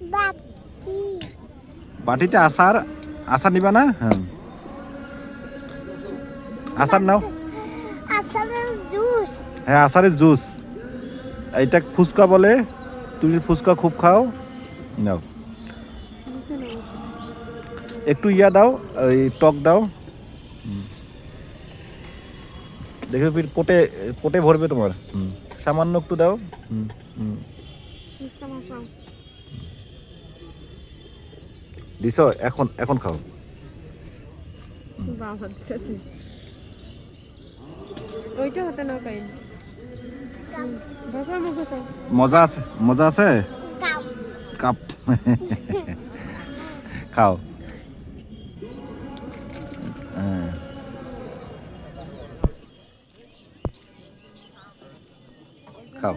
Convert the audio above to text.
বাটি। বাটিতে আচার আচার নিবা না? হ্যাঁ। আচার নাও। জুস। হ্যাঁ আচারের জুস। এইটা ফুচকা বলে। তুমি ফুচকা খুব খাও। নাও। একটু ইয়া দাও এই টক দাও। দেখবে ফির পোটে পোটে ভরবে তোমার। সামান্য একটু দাও। হুম হুম। দিছ এখন এখন খাও। ওইটা হতে না পাই মজা আছে মজা আছে? কাপ। খাও। হ্যাঁ। খাও।